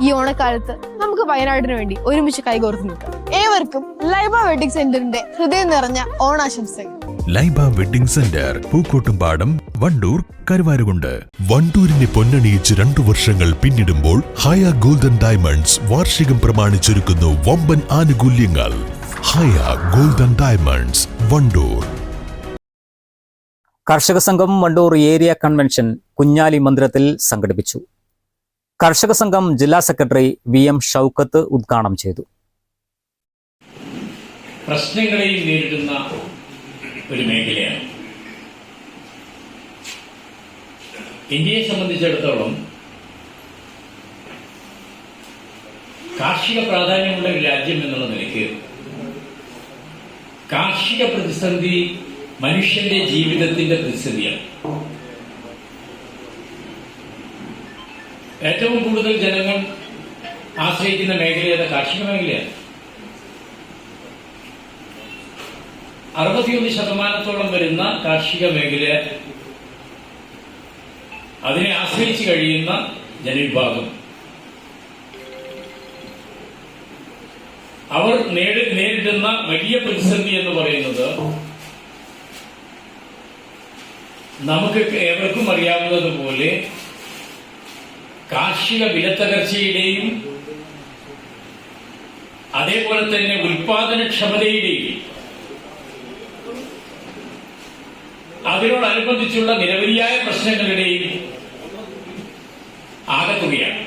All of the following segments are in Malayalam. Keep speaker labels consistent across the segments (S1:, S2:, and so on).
S1: ഈ ഓണക്കാലത്ത് നമുക്ക് വയനാടിന് വേണ്ടി ഒരുമിച്ച് കൈകോർത്ത് നിൽക്കാം. ഏവർക്കും ലൈബ വെഡിങ് സെന്ററിന്റെ ഹൃദയം നിറഞ്ഞ ഓണാശംസകൾ.
S2: Laiba wedding centre Pookkottumpadam Wandoor Karuvarakundu. വണ്ടൂരിനെ പൊന്നണിയിച്ച് രണ്ടു വർഷങ്ങൾ പിന്നിടുമ്പോൾ ഹയ ഗോൾഡൻ ഡയമണ്ട്സ് വാർഷികം പ്രമാണിച്ചൊരുക്കുന്നു വമ്പൻ ആനുകൂല്യങ്ങൾ. Haya golden diamonds Wandoor.
S3: കർഷക സംഘം വണ്ടൂർ ഏരിയ കൺവെൻഷൻ കുഞ്ഞാലി മന്ദിരത്തിൽ സംഘടിപ്പിച്ചു. കർഷക സംഘം ജില്ലാ സെക്രട്ടറി വി എം ഷൗക്കത്ത് ഉദ്ഘാടനം ചെയ്തു.
S4: പ്രശ്നങ്ങളെയും നേരിടുന്ന ഒരു മേഖലയാണ്. ഇന്ത്യയെ സംബന്ധിച്ചിടത്തോളം കാർഷിക പ്രാധാന്യമുള്ള ഒരു രാജ്യം എന്നുള്ള നിലയ്ക്ക് കാർഷിക പ്രതിസന്ധി മനുഷ്യന്റെ ജീവിതത്തിന്റെ പ്രതിസന്ധിയാണ്. ഏറ്റവും കൂടുതൽ ജനങ്ങൾ ആശ്രയിക്കുന്ന മേഖലയുടെ കാർഷിക മേഖലയാണ്. അറുപത്തിയൊന്ന് ശതമാനത്തോളം വരുന്ന കാർഷിക മേഖല അതിനെ ആശ്രയിച്ച് കഴിയുന്ന ജനവിഭാഗം. അവർ നേരിടുന്ന വലിയ പ്രതിസന്ധി എന്ന് പറയുന്നത് നമുക്ക് ഏവർക്കും അറിയാവുന്നതുപോലെ കാർഷിക വിലത്തകർച്ചയുടെയും അതേപോലെ തന്നെ ഉൽപാദനക്ഷമതയുടെയും അതിനോടനുബന്ധിച്ചുള്ള നിരവധിയായ പ്രശ്നങ്ങളുടെയും ആകത്തുകയാണ്.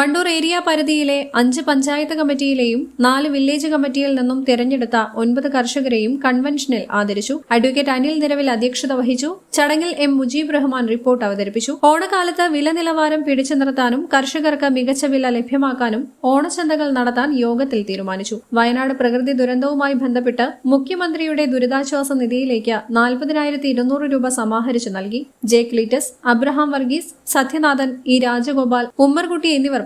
S5: വണ്ടൂർ ഏരിയ പരിധിയിലെ അഞ്ച് പഞ്ചായത്ത് കമ്മിറ്റിയിലെയും നാല് വില്ലേജ് കമ്മിറ്റിയിൽ നിന്നും തിരഞ്ഞെടുത്ത ഒൻപത് കർഷകരെയും കൺവെൻഷനിൽ ആദരിച്ചു. അഡ്വക്കേറ്റ് അനിൽ നിരവിൽ അധ്യക്ഷത വഹിച്ചു. ചടങ്ങിൽ എം മുജീബ് റഹ്മാൻ റിപ്പോർട്ട് അവതരിപ്പിച്ചു. ഓണക്കാലത്ത് വില നിലവാരം പിടിച്ചു നിർത്താനും കർഷകർക്ക് മികച്ച വില ലഭ്യമാക്കാനും ഓണച്ചന്തകൾ നടത്താൻ യോഗത്തിൽ തീരുമാനിച്ചു. വയനാട് പ്രകൃതി ദുരന്തവുമായി ബന്ധപ്പെട്ട് മുഖ്യമന്ത്രിയുടെ ദുരിതാശ്വാസ നിധിയിലേക്ക് നാൽപ്പതിനായിരത്തി ഇരുന്നൂറ് രൂപ സമാഹരിച്ചു നൽകി. J Cletus Abraham Varghese Sathyanathan E Rajagopal Ummerkutty എന്നിവർ